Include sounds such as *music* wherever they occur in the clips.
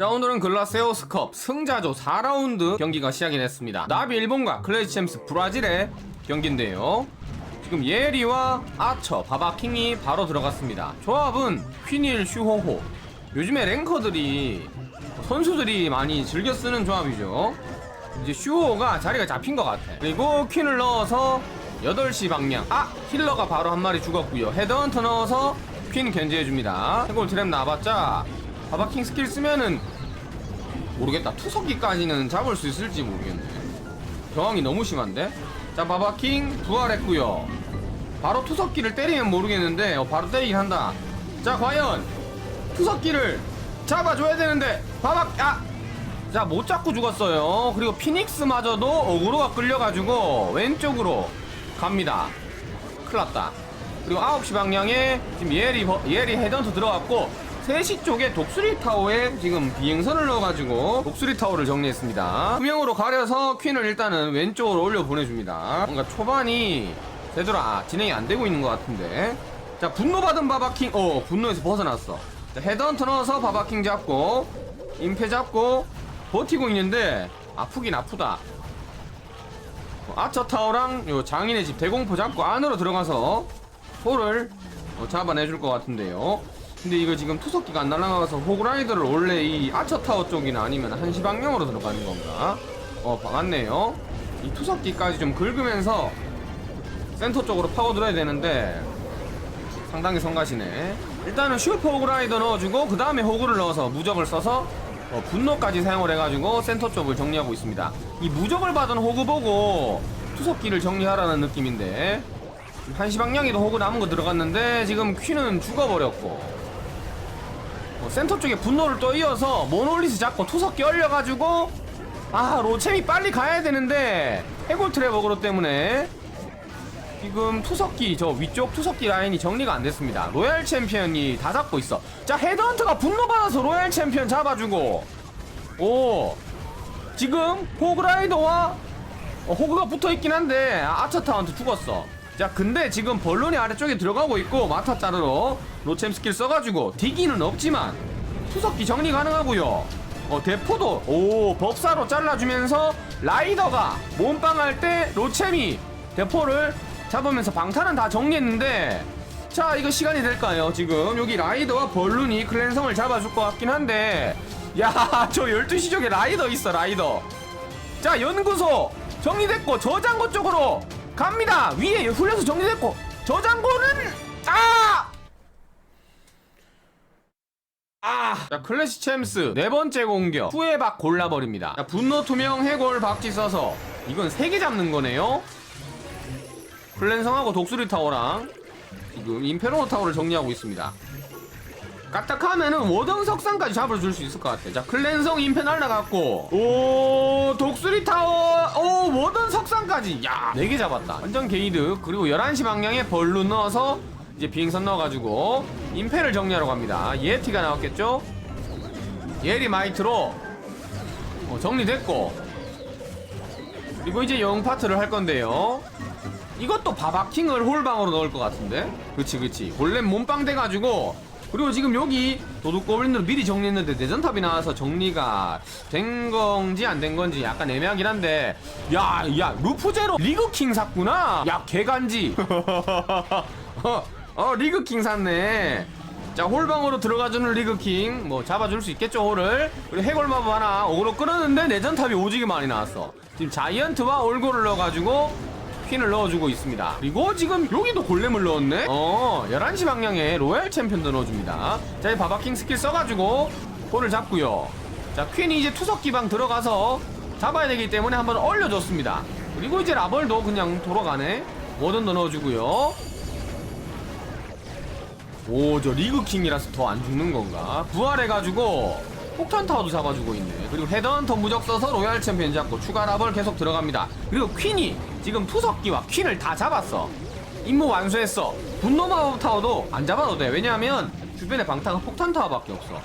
자 오늘은 글라세오스컵 승자조 4라운드 경기가 시작이 됐습니다. 나비 일본과 클래시챔스 브라질의 경기인데요. 지금 예리와 아처, 바바킹이 바로 들어갔습니다. 조합은 퀴닐, 슈호호. 요즘에 랭커들이 선수들이 많이 즐겨 쓰는 조합이죠. 이제 슈호가 자리가 잡힌 것 같아. 그리고 퀸을 넣어서 8시 방향. 아! 힐러가 바로 한 마리 죽었고요. 헤드헌터 넣어서 퀸 견제해줍니다. 해골 트랩 나와봤자 바바킹 스킬 쓰면은 모르겠다. 투석기까지는 잡을 수 있을지 모르겠네. 저항이 너무 심한데? 자 바바킹 부활했고요. 바로 투석기를 때리면 모르겠는데 어, 바로 때리긴 한다. 자 과연 투석기를 잡아줘야 되는데 바박 아! 자 못 잡고 죽었어요. 그리고 피닉스마저도 어그로가 끌려가지고 왼쪽으로 갑니다. 큰일났다. 그리고 9시 방향에 지금 예리 버- 예리 헤던트 들어갔고 3시 쪽에 독수리 타워에 지금 비행선을 넣어가지고 독수리 타워를 정리했습니다. 투명으로 가려서 퀸을 일단은 왼쪽으로 올려 보내줍니다. 뭔가 초반이 제대로 아, 진행이 안 되고 있는 것 같은데. 자 분노받은 바바킹 어 분노에서 벗어났어. 자 헤드헌터 넣어서 바바킹 잡고 임페 잡고 버티고 있는데 아프긴 아프다. 어, 아처 타워랑 요 장인의 집 대공포 잡고 안으로 들어가서 소를 어, 잡아내줄 것 같은데요. 근데 이거 지금 투석기가 안 날아가서 호그라이더를 원래 이 아처 타워 쪽이나 아니면 한시 방향으로 들어가는 건가? 어, 박았네요. 이 투석기까지 좀 긁으면서 센터 쪽으로 파고들어야 되는데 상당히 성가시네. 일단은 슈퍼 호그라이더 넣어주고 그 다음에 호그를 넣어서 무적을 써서 어, 분노까지 사용을 해가지고 센터 쪽을 정리하고 있습니다. 이 무적을 받은 호그 보고 투석기를 정리하라는 느낌인데 한시 방향에도 호그 남은 거 들어갔는데 지금 퀸은 죽어버렸고 어, 센터 쪽에 분노를 또 이어서 모놀리스 잡고 투석기 얼려가지고 아 로챔이 빨리 가야 되는데 해골 트레버그로 때문에 지금 투석기 저 위쪽 투석기 라인이 정리가 안 됐습니다. 로얄 챔피언이 다 잡고 있어. 자 헤드헌터가 분노받아서 로얄 챔피언 잡아주고 오 지금 호그라이더와 어, 호그가 붙어 있긴 한데 아, 아처타운트 죽었어. 자 근데 지금 벌론이 아래쪽에 들어가고 있고 마타 자르러 로챔 스킬 써가지고 디기는 없지만 투석기 정리 가능하고요. 어 대포도 오 법사로 잘라주면서 라이더가 몸빵할 때 로챔이 대포를 잡으면서 방탄은 다 정리했는데 자 이거 시간이 될까요 지금 여기 라이더와 벌룬이 클랜성을 잡아줄 것 같긴 한데 야 *laughs* 저 12시 쪽에 라이더 있어 라이더 자 연구소 정리됐고 저장고 쪽으로 갑니다 위에 훈련소 정리됐고 저장고는 아! 아! 자, 클래시 챔스 네 번째 공격 후에박 골라버립니다. 자, 분노 투명 해골 박쥐 써서 이건 세 개 잡는 거네요. 플랜성하고 독수리 타워랑 지금 임페로 타워를 정리하고 있습니다. 까딱하면은 워던 석상까지 잡아줄 수 있을 것 같아. 자, 클랜성 임페 날라갔고, 오, 독수리 타워, 오, 워던 석상까지. 야, 4개 잡았다. 완전 게이드. 그리고 11시 방향에 벌룬 넣어서 이제 비행선 넣어가지고, 임페를 정리하러 갑니다. 예티가 나왔겠죠? 예리 마이트로, 어, 정리됐고, 그리고 이제 영 파트를 할 건데요. 이것도 바바킹을 홀방으로 넣을 것 같은데? 그치 그치 골렘 몸빵 돼가지고 그리고 지금 여기 도둑 고블린으로 미리 정리했는데 내전탑이 나와서 정리가 된 건지 안 된 건지 약간 애매하긴 한데 야 야 루프제로 리그킹 샀구나. 야 개간지. *laughs* 어, 어 리그킹 샀네. 자 홀방으로 들어가주는 리그킹. 뭐 잡아줄 수 있겠죠 홀을. 그리고 해골 마법 하나 오그로 끌었는데 내전탑이 오지게 많이 나왔어. 지금 자이언트와 올고를 넣어가지고 퀸을 넣어주고 있습니다. 그리고 지금 여기도 골렘을 넣었네? 어, 11시 방향에 로얄 챔피언도 넣어줍니다. 자, 이 바바킹 스킬 써가지고 볼을 잡고요. 자, 퀸이 이제 투석 기방 들어가서 잡아야 되기 때문에 한번 얼려줬습니다. 그리고 이제 라벌도 그냥 돌아가네. 워든도 넣어주고요. 오, 저 리그킹이라서 더 안 죽는 건가? 부활해가지고 폭탄 타워도 잡아주고 있네. 그리고 헤드헌터 무적 써서 로얄 챔피언 잡고 추가 라벌 계속 들어갑니다. 그리고 퀸이 지금 투석기와 퀸을 다 잡았어. 임무 완수했어. 분노 마법 타워도 안 잡아도 돼. 왜냐하면 주변에 방타가 폭탄 타워밖에 없어.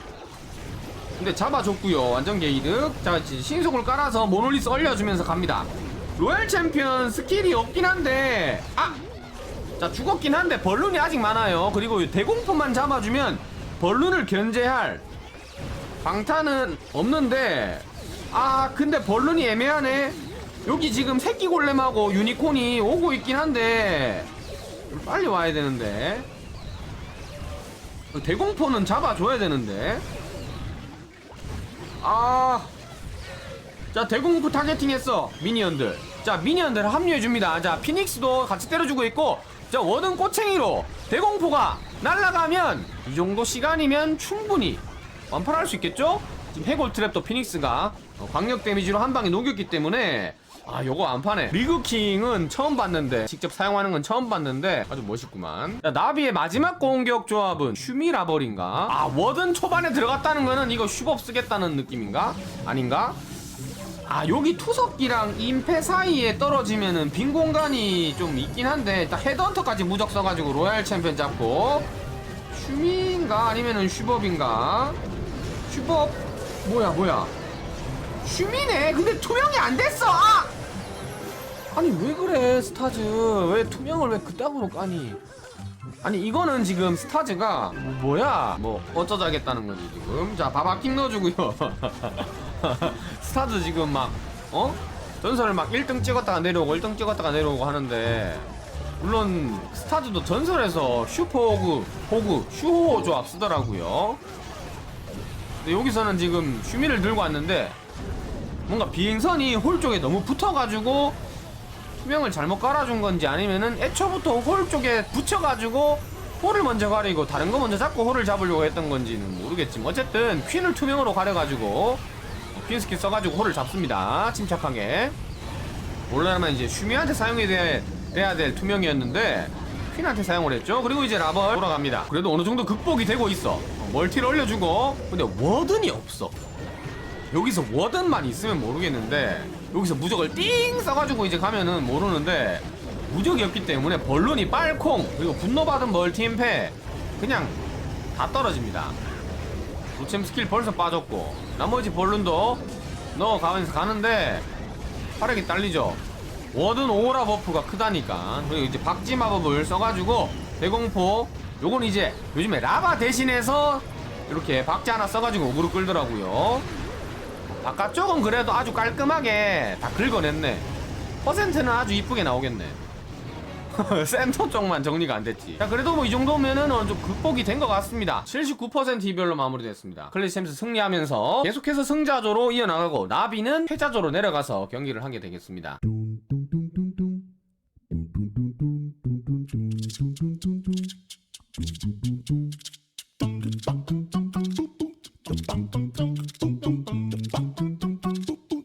근데 잡아줬고요. 완전 게이득. 자, 신속을 깔아서 모놀리스 얼려주면서 갑니다. 로얄 챔피언 스킬이 없긴 한데 아! 자 죽었긴 한데 벌룬이 아직 많아요. 그리고 대공포만 잡아주면 벌룬을 견제할 방탄은 없는데 아 근데 벌룬이 애매하네. 여기 지금 새끼 골렘하고 유니콘이 오고 있긴 한데 좀 빨리 와야 되는데. 그 대공포는 잡아줘야 되는데. 아자 대공포 타겟팅 했어 미니언들. 자 미니언들 합류해줍니다. 자 피닉스도 같이 때려주고 있고 자 워든 꼬챙이로 대공포가 날아가면 이 정도 시간이면 충분히 완파할 수 있겠죠? 지금 해골 트랩도 피닉스가 어, 광역 데미지로 한 방에 녹였기 때문에 아 요거 안 파네 리그킹은 처음 봤는데 직접 사용하는 건 처음 봤는데 아주 멋있구만 자, 나비의 마지막 공격 조합은 슈미라벌인가 아 워든 초반에 들어갔다는 거는 이거 슈법 쓰겠다는 느낌인가? 아닌가? 아 여기 투석기랑 임페 사이에 떨어지면은 빈 공간이 좀 있긴 한데 일단 헤드헌터까지 무적 써가지고 로얄 챔피언 잡고 슈미인가 아니면은 슈법인가 슈법. 뭐야 뭐야? 슈미네. 근데 투명이 안 됐어. 아! 아니 왜 그래 스타즈? 왜 투명을 왜 그따구로 까니? 아니 이거는 지금 스타즈가 뭐, 뭐야? 뭐 어쩌자겠다는 거지 지금. 자 바바킹 넣어주고요. *laughs* 스타즈 지금 막 어? 전설을 막 1등 찍었다가 내려오고 1등 찍었다가 내려오고 하는데 물론 스타즈도 전설에서 슈퍼 호그 호그 슈호 조합 쓰더라고요 근데 여기서는 지금 슈미를 들고 왔는데 뭔가 비행선이 홀 쪽에 너무 붙어가지고 투명을 잘못 깔아준 건지 아니면은 애초부터 홀 쪽에 붙여가지고 홀을 먼저 가리고 다른 거 먼저 잡고 홀을 잡으려고 했던 건지는 모르겠지만 어쨌든 퀸을 투명으로 가려가지고 퀸 스킬 써가지고 홀을 잡습니다. 침착하게. 원래라면 이제 슈미한테 사용이 돼, 돼야 될 투명이었는데 퀸한테 사용을 했죠. 그리고 이제 라벌 돌아갑니다. 그래도 어느 정도 극복이 되고 있어 어, 멀티를 올려주고 근데 워든이 없어. 여기서 워든만 있으면 모르겠는데 여기서 무적을 띵 써가지고 이제 가면은 모르는데 무적이 없기 때문에 벌룬이 빨콩 그리고 분노받은 멀티 임패 그냥 다 떨어집니다. 도챔 스킬 벌써 빠졌고 나머지 벌룬도 넣어가면서 가는데 화력이 딸리죠. 워든 오라 버프가 크다니까. 그리고 이제 박쥐 마법을 써가지고 대공포 요건 이제 요즘에 라바 대신해서 이렇게 박쥐 하나 써가지고 오그로 끌더라고요 바깥쪽은 그래도 아주 깔끔하게 다 긁어냈네 퍼센트는 아주 이쁘게 나오겠네 센터 쪽만 정리가 안 됐지 자 그래도 뭐 이 정도면은 정도 극복이 된 것 같습니다 79% 이별로 마무리됐습니다 클래시챔스 승리하면서 계속해서 승자조로 이어나가고 나비는 패자조로 내려가서 경기를 하게 되겠습니다